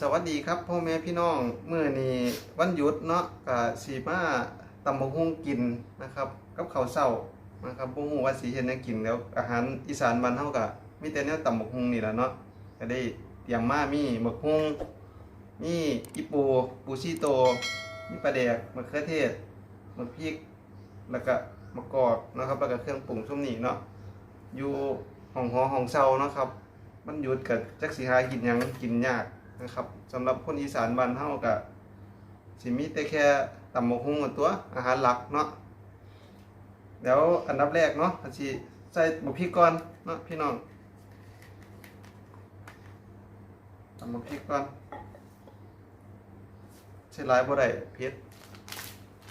สวัสดีครับพ่อแม่พี่น้องเมื่อนี้วันหยุดเนาะก็สีมาตำบกหุ่งกินนะครับกับข้าวเช้านะครับบ่ฮู้ว่าสิเฮ็ดหยังกินแล้วอาหารอีสานบ้านเฮาก็มีแต่แนวตำบกหุ่งนี่แหละเนาะก็ได้เตรียมมามีหมกหุ่งมีอีปูปูชีโตมีปลาแดกมะเขือเทศมะพริกแล้วก็มะกอกนะครับแล้วก็เครื่องปรุงซุมนี้เนาะอยู่ห้องหอห้องเซานะครับมันหยุดกับจักสิหากินยังกินยาก นะครับสำหรับคนอีสานบ้านเฮาก็สิมีแต่แค่ตำบกหุ่งตัวอาหารหลักเนาะเดี๋ยวอันดับแรกเนาะก็สิใส่บักพริกก่อนเนาะพี่น้องตำบักพริกก่อนใส่หลายบ่ได้เผ็ด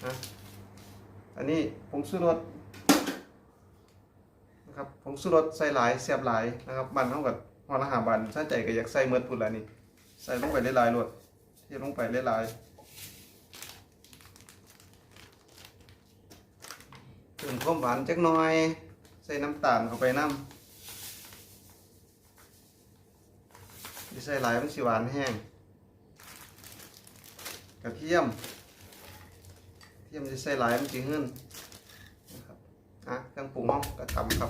นะอันนี้ผงชูรสนะครับผงชูรสใส่หลายแซ่บหลายนะครับบ้านเฮาก็ฮออาหารบ้านซาใจก็อยากใส่หมดพุ่นล่ะนี่ ใส่ลงไปหลายๆโลดเทลงไปหลายๆเพิ่มความหวานจักหน่อย ใส่น้ำตาลเข้าไปน้ำสิใส่หลายมันสิหวานแห้ง กระเทียมเทียมจะใส่หลายมันสิหื้นนะครับอะเครื่องปรุงเนาะกระทำครับ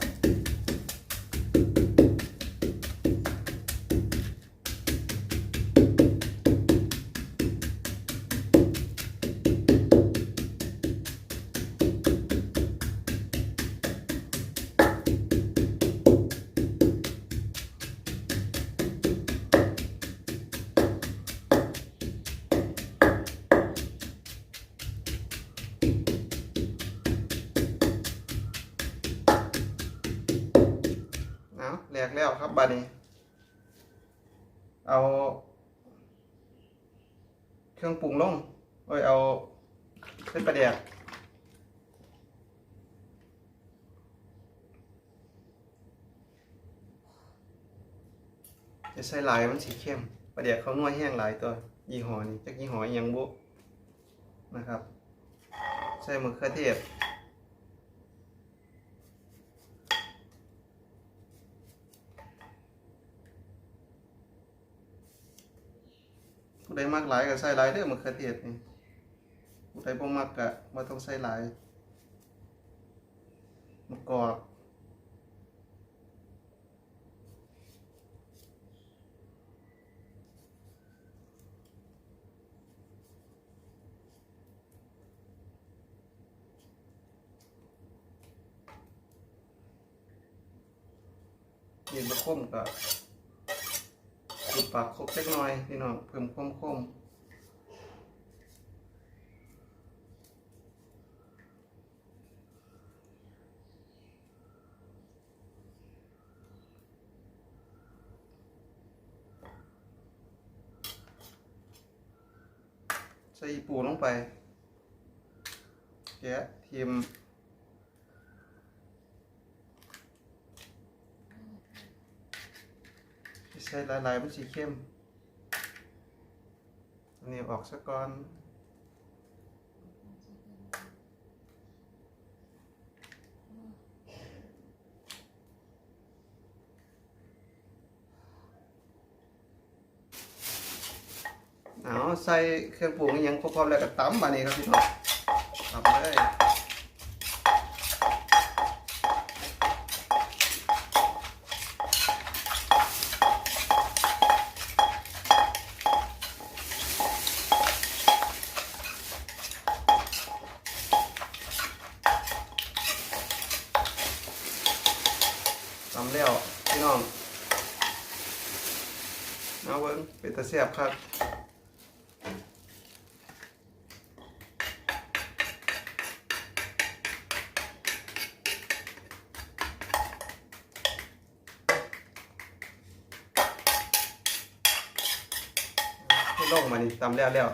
แหลกแล้วครับบานี้ เอา เครื่องปรุงลงเอ้ยเอาเส้นปลาแดกจะใส่ลายมันสีเข้มปลาแดกเขานวดแห้งหลายตัว ยี่ห้อนี้จากยี่ห้อยังบุนะครับ ใส่มะเขือเทศ ผู้ใดมักหลายก็ใส่หลายเด้อมะเขือเทศนี่ผู้ใดบ่มักก็บ่ต้องใส่หลายมะกอกยินมะข้มก็ุดปากครบเล็กน้อยพี่น้องเพิ่มคมคมใส่ปูลงไปแกะทีม ใส่หลายๆมันสีเข้มอันนี้ออกซะก่อนเอาใส่เครื่องปรุงอิหยังครบๆแล้วก็ตำมานี่ครับพี่น้องตำเลย ตำแล้วพี่น้องเอาเบิ้งเป็นตะเสียบครับให้ลงมานี่ตำแล้วแล้ว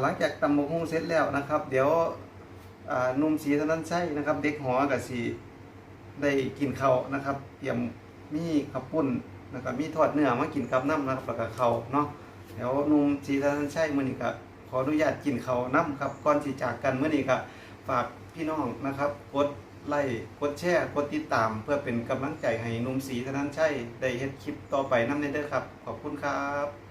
หลังจากตำบกฮุ้งเสร็จแล้วนะครับ เดี๋ยวนุ่มสีเท่านั้นใช่นะครับ เด็กหอกับสีได้กินเขานะครับ เตรียมมีขับปุ้นนะครับมีทอดเนื้อมากินกับน้ำนะครับแล้วก็เขาเนาะเดี๋ยวนุ่มสีทันใช่มื้อนี้ก็ขออนุญาตกินเขาน้ำครับก่อนสิจากกันเมื้อนี้ก็ฝากพี่น้องนะครับกดไลค์กดแชร์กดติดตาม เพื่อเป็นกำลังใจให้นุ่มสีธนันชัยได้เฮ็ดคลิปต่อไปน้ำเด้อครับ ขอบคุณครับ